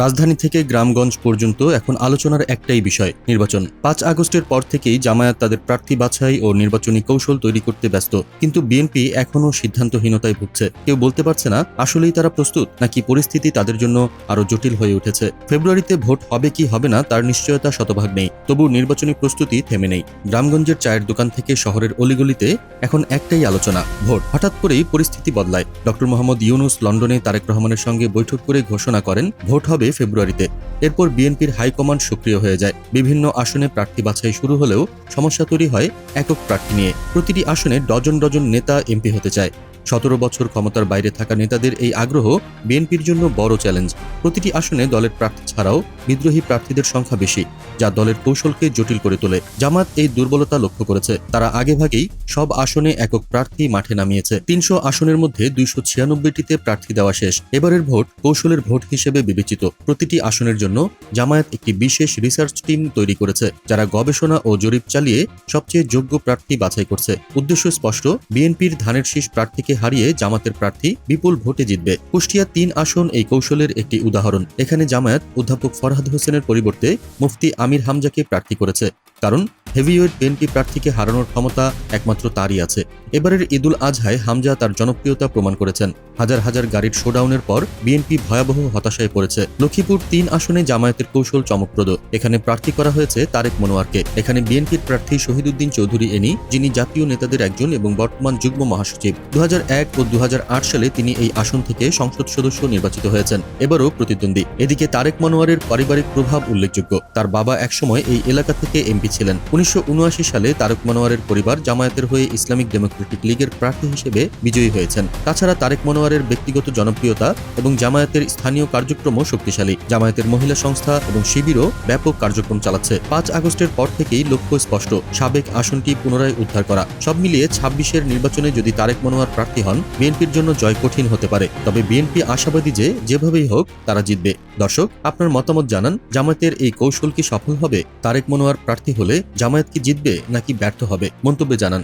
রাজধানী থেকে গ্রামগঞ্জ পর্যন্ত এখন আলোচনার একটাই বিষয়, নির্বাচন। পাঁচ আগস্টের পর থেকেই জামায়াত তাদের প্রার্থী বাছাই ও নির্বাচনী কৌশল তৈরি করতে ব্যস্ত। কিন্তু বিএনপি এখনও সিদ্ধান্তহীনতায় ভুগছে। কেউ বলতে পারছে না, আসলেই তারা প্রস্তুত, নাকি পরিস্থিতি তাদের জন্য আরও জটিল হয়ে উঠেছে। ফেব্রুয়ারিতে ভোট হবে কি হবে না, তার নিশ্চয়তা শতভাগ নেই। তবু নির্বাচনী প্রস্তুতি থেমে নেই। গ্রামগঞ্জের চায়ের দোকান থেকে শহরের অলিগলিতে এখন একটাই আলোচনা, ভোট। হঠাৎ করেই পরিস্থিতি বদলায়। ডক্টর মোহাম্মদ ইউনুস লন্ডনে তারেক রহমানের সঙ্গে বৈঠক করে ঘোষণা করেন, ভোট হবে ফেব্রুয়ারিতে। এরপর বিএনপির হাইকমান্ড সক্রিয় হয়ে যায়। বিভিন্ন আসনে প্রার্থী বাছাই শুরু হলেও সমস্যা তৈরি হয় একক প্রার্থী নিয়ে। প্রতিটি আসনে ডজন ডজন নেতা এমপি হতে চায়। সতেরো বছর ক্ষমতার বাইরে থাকা নেতাদের এই আগ্রহ বিএনপির জন্য বড় চ্যালেঞ্জ। প্রতিটি আসনে দলের প্রার্থী ছাড়াও বিদ্রোহী প্রার্থীদের সংখ্যা বেশি, যা দলের কৌশলকে জটিল করে তোলে। জামাত এই দুর্বলতা লক্ষ্য করেছে। তারা আগেভাগেই সব আসনে একক প্রার্থী মাঠে নামিয়েছে। তিনশো আসনের মধ্যে দুইশো ছিয়ানব্বইটিতে প্রার্থী দেওয়া শেষ। এবারের ভোট কৌশলের ভোট হিসেবে বিবেচিত। প্রতিটি আসনের জন্য জামায়াত একটি বিশেষ রিসার্চ টিম তৈরি করেছে, যারা গবেষণা ও জরিপ চালিয়ে সবচেয়ে যোগ্য প্রার্থী বাছাই করছে। উদ্দেশ্য স্পষ্ট, বিএনপির ধানের শীষ প্রার্থীকে হারিয়ে জামাতের প্রার্থী বিপুল ভোটে জিতবে। কুষ্টিয়া তিন আসন এই কৌশলের একটি উদাহরণ। এখানে জামায়াত অধ্যাপক ফরহাদ হোসেনের পরিবর্তে মুফতি আমির হামজাকে প্রার্থী করেছে। কারণ হেভিওয়েট বিএনপি প্রার্থীকে হারানোর ক্ষমতা একমাত্র তারই আছে। এবারের ঈদুল আজহায় হামজা তার জনপ্রিয়তা প্রমাণ করেছেন। হাজার হাজার গাড়ির শোডাউনের পর বিএনপি ভয়াবহ হতাশায় পড়েছে। লক্ষ্মীপুর তিন আসনে জামায়াতের কৌশল চমকপ্রদ। এখানে প্রার্থী করা হয়েছে তারেক মনোয়ারকে। এখানে বিএনপির প্রার্থী শহীদুদ্দিন চৌধুরী এনি, যিনি জাতীয় নেতাদের একজন এবং বর্তমান যুগ্ম মহাসচিব। দু হাজার এক ও দু হাজার আট সালে তিনি এই আসন থেকে সংসদ সদস্য নির্বাচিত হয়েছেন। এবারও প্রতিদ্বন্দ্বী। এদিকে তারেক মনোয়ারের পারিবারিক প্রভাব উল্লেখযোগ্য। তার বাবা একসময় এই এলাকা থেকে এমপি ছিলেন। উনিশশো সালে তারেক মনোয়ারের পরিবার জামায়াতের হয়ে ইসলামিক ডেমোক্রেটিক লীগের প্রার্থী হিসেবে বিজয়ী হয়েছেন। তাছাড়া তারেক মনোয়ারের ব্যক্তিগত জনপ্রিয়তা এবং জামায়াতের স্থানীয় কার্যক্রমও শক্তিশালী। জামায়াতের মহিলা সংস্থা এবং শিবিরও ব্যাপক কার্যক্রম চালাচ্ছে। পাঁচ আগস্টের পর থেকেই লক্ষ্য স্পষ্ট। সাবেক আসনটি পুনরায় উদ্ধার করা। সব মিলিয়ে ছাব্বিশের নির্বাচনে যদি তারেক মনোয়ার প্রার্থী হন, বিএনপির জন্য জয় কঠিন হতে পারে। তবে বিএনপি আশাবাদী যে, যেভাবেই হোক, তারা জিতবে। দর্শক, আপনার মতামত জানান, জামায়াতের এই কৌশল কি সফল হবে? তারেক মনোয়ার প্রার্থী হলে জামায়াত কি জিতবে নাকি ব্যর্থ হবে? মন্তব্য জানান।